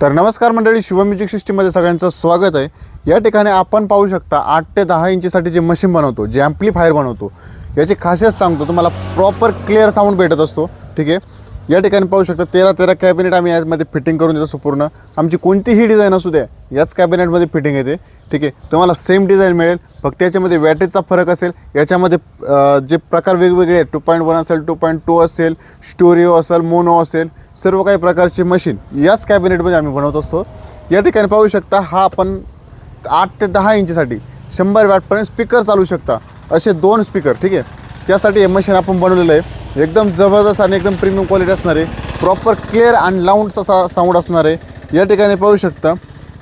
तर नमस्कार मंडळी शिव म्युझिक सिस्टीममध्ये सगळ्यांचं स्वागत आहे. या ठिकाणी आपण पाहू शकता आठ ते दहा इंचीसाठी जे मशीन बनवतो जे ॲम्प्लिफायर बनवतो याची खासियत सांगतो तुम्हाला प्रॉपर क्लिअर साऊंड भेटत असतो. ठीक आहे? या ठिकाणी पाहू शकता तेरा तेरा कॅबिनेट आम्ही यामध्ये फिटिंग करून देतो पूर्ण आमची कोणतीही डिझाईन असू द्या याच कॅबिनेटमध्ये फिटिंग येते. ठीक आहे? तुम्हाला सेम डिझाईन मिळेल. फक्त याच्यामध्ये वॅटेजचा फरक असेल. याच्यामध्ये जे प्रकार वेगवेगळे आहेत टू पॉईंट वन असेल टू पॉईंट टू असेल स्टोरिओ असेल मोनो असेल सर्व काही प्रकारची मशीन याच कॅबिनेटमध्ये आम्ही बनवत असतो. या ठिकाणी पाहू शकता हा आपण आठ ते दहा इंचीसाठी शंभर वॅटपर्यंत स्पीकर चालू शकता. असे दोन स्पीकर ठीक आहे? त्यासाठी हे मशीन आपण बनवलेलं आहे. एकदम जबरदस्त आणि एकदम प्रीमियम क्वालिटी असणार. आहे प्रॉपर क्लिअर आणि लाऊंड असा साऊंड असणार. आहे या ठिकाणी पाहू शकता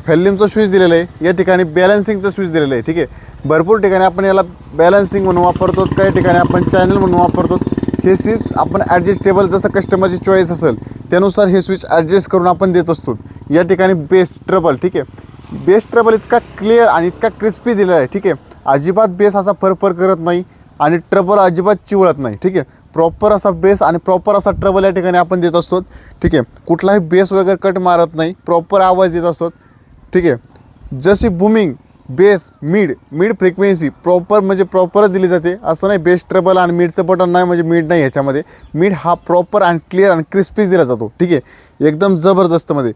फेल्लिमचं स्विच दिलेलं आहे. या ठिकाणी बॅलन्सिंगचं स्विच दिलेलं आहे. ठीक आहे? भरपूर ठिकाणी आपण याला बॅलन्सिंग म्हणून वापरतो. काही ठिकाणी आपण चॅनल म्हणून वापरतो. हे स्विच आपण ॲडजस्टेबल जसं कस्टमरची चॉईस असेल त्यानुसार हे स्विच ॲडजस्ट करून आपण देत असतो. या ठिकाणी बेस ट्रबल ठीक आहे? बेस ट्रबल इतका क्लिअर आणि इतका क्रिस्पी दिलेला आहे ठीक आहे? अजिबात बेस असा फरफर करत नाही आणि ट्रबल अजिबात चिवळत नाही ठीक आहे? प्रॉपर असा बेस आणि प्रॉपर असा ट्रबल या ठिकाणी आपण देत असतो. ठीक आहे? कुठलाही बेस वगैरे कट मारत नाही. प्रॉपर आवाज देत असतो. ठीक आहे? जशी booming bass mid mid frequency proper म्हणजे प्रॉपरच दिली जाते. असं नाही बेस ट्रबल आणि मिडचं बटन नाही म्हणजे मिड नाही ह्याच्यामध्ये मिड हा प्रॉपर आणि क्लिअर आणि क्रिस्पीच दिला जातो. ठीक आहे? एकदम जबरदस्तमध्ये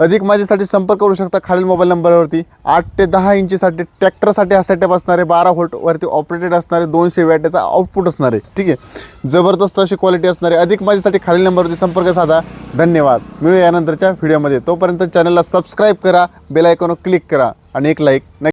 अधिक माहितीसाठी संपर्क करू शकता खालील मोबाईल नंबरवरती. आठ ते दहा इंचीसाठी ट्रॅक्टरसाठी हा सेटअप असणारे बारा व्होल्टवरती ऑपरेटेड असणारे दोनशे वॅटेचा आउटपुट असणार. आहे ठीक आहे? जबरदस्त अशी क्वालिटी असणारे. अधिक माहितीसाठी खालील नंबरवरती संपर्क साधा. धन्यवाद. मिळूया यानंतरच्या व्हिडिओमध्ये तोपर्यंत चॅनलला सबस्क्राईब करा बेल आयकॉनवर क्लिक करा आणि एक लाईक